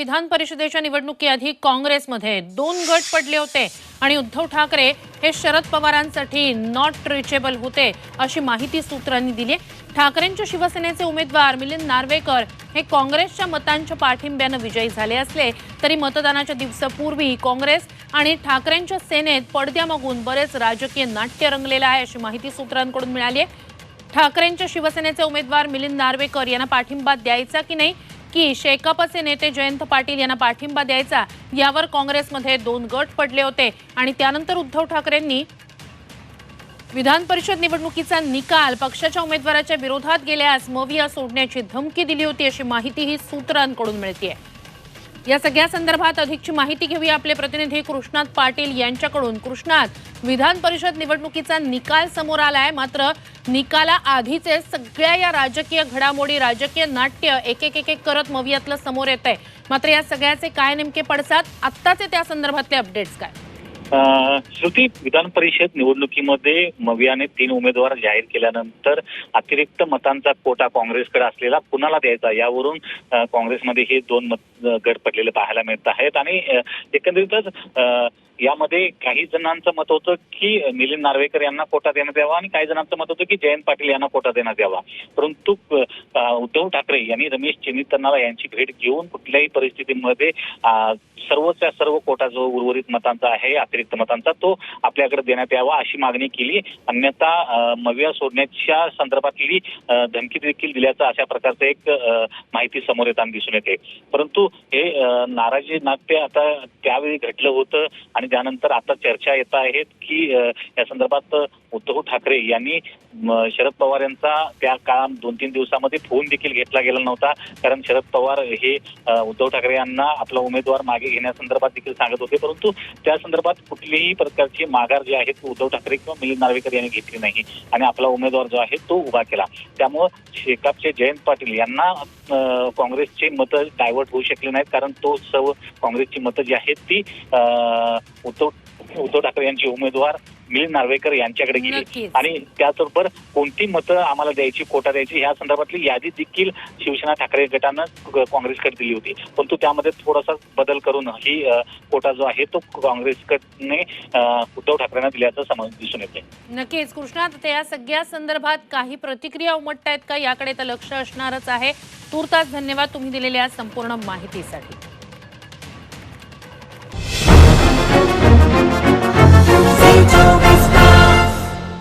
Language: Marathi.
विधान परिषदेच्या निवडणुकीआधी काँग्रेसमध्ये दोन गट पडले होते आणि उद्धव ठाकरे हे शरद पवारांसाठी नॉट रिचेबल होते अशी माहिती सूत्रांनी दिली ठाकरेंच्या शिवसेनेचे उमेदवार मिलिंद नार्वेकर हे काँग्रेसच्या मतांच्या पाठिंब्यानं विजयी झाले असले तरी मतदानाच्या दिवसापूर्वी काँग्रेस आणि ठाकरेंच्या सेनेत पडद्यामागून बरेच राजकीय नाट्य रंगलेलं आहे अशी माहिती सूत्रांकडून मिळाली आहे. ठाकरेंच्या शिवसेनेचे उमेदवार मिलिंद नार्वेकर यांना पाठिंबा द्यायचा की नाही की शेकापचे नेते जयंत पाटील यांना पाठिंबा द्यायचा यावर काँग्रेसमध्ये दोन गट पडले होते. आणि त्यानंतर उद्धव ठाकरेंनी विधान परिषद निवडणुकीचा निकाल पक्षाच्या उमेदवाराच्या विरोधात गेल्यास मविया सोडण्याची धमकी दिली होती अशी माहिती ही सूत्रांकडून मिळते या सगळ्या संदर्भात अधिकची माहिती घेऊया आपले प्रतिनिधी कृष्णात पाटील यांच्याकडून. कृष्णात विधान परिषद निवडणुकीचा निकाल समोर आलाय. मात्र निकाला आधीचे सगळ्या या राजकीय घडामोडी राजकीय नाट्य एक एक एक करत मवियातलं समोर येत आहे मात्र या सगळ्याचे काय नेमके पडसाद? आत्ताचे त्या संदर्भातले अपडेट्स काय? श्रुती विधान परिषद निवडणुकीमध्ये मवियाने तीन उमेदवार जाहीर केल्यानंतर अतिरिक्त मतांचा कोटा काँग्रेसकडे असलेला कुणाला द्यायचा? यावरून काँग्रेसमध्ये हे दोन मत गट पडलेले पाहायला मिळत आहेत. आणि एकंदरीतच यामध्ये काही जणांचं मत होतं की मिलिंद नार्वेकर यांना कोटा देण्यात यावा आणि काही जणांचं मत होतं की जयंत पाटील यांना कोटा देण्यात यावा. परंतु उद्धव ठाकरे यांनी रमेश चेन्नीतनाला यांची भेट घेऊन कुठल्याही परिस्थितीमध्ये सर्वच्या सर्व कोटा जो उर्वरित मतांचा आहे अतिरिक्त मतांचा तो आपल्याकडे देण्यात यावा अशी मागणी केली. अन्यथा अ, मविया सोडण्याच्या संदर्भातली धमकी देखील दिल्याचं अशा प्रकारचं एक माहिती समोर येताना दिसून येते. परंतु हे नाराजी नाट्य आता त्यावेळी घडलं होतं आणि त्यानंतर आता चर्चा येत आहेत की या संदर्भात उद्धव ठाकरे यांनी म, शरद पवार यांचा त्या काळात दोन तीन दिवसामध्ये फोन देखील घेतला गेला नव्हता. कारण शरद पवार हे उद्धव ठाकरे यांना आपला उमेदवार मागे घेण्यासंदर्भात देखील सांगत होते. परंतु त्या संदर्भात कुठलीही प्रकारची माघार जी आहे ती उद्धव ठाकरे किंवा मिलिंद नार्वेकर यांनी घेतली नाही. आणि आपला उमेदवार जो आहे तो उभा केला. त्यामुळं शेकापचे जयंत पाटील यांना काँग्रेसचे मतं डायव्हर्ट होऊ शकले नाहीत. कारण तो सर्व काँग्रेसची मतं जी आहेत ती उद्धव उद्धव ठाकरे यांचे उमेदवार मिलिंद नार्वेकर यांच्याकडे गेली. आणि त्याचबरोबर कोणती मतं आम्हाला द्यायची कोटा द्यायची या संदर्भातली यादी देखील शिवसेना ठाकरे गटानं काँग्रेसकडे दिली होती. परंतु त्यामध्ये थोडासा बदल करून ही कोटा जो आहे तो काँग्रेसकडने उद्धव ठाकरेंना दिल्याचं समज दिसून येते नक्कीच. कृष्णात आता या सगळ्या संदर्भात काही प्रतिक्रिया उमटतायत का? याकडे तर लक्ष असणारच आहे. तूर्तास धन्यवाद तुम्ही दिलेल्या संपूर्ण माहितीसाठी.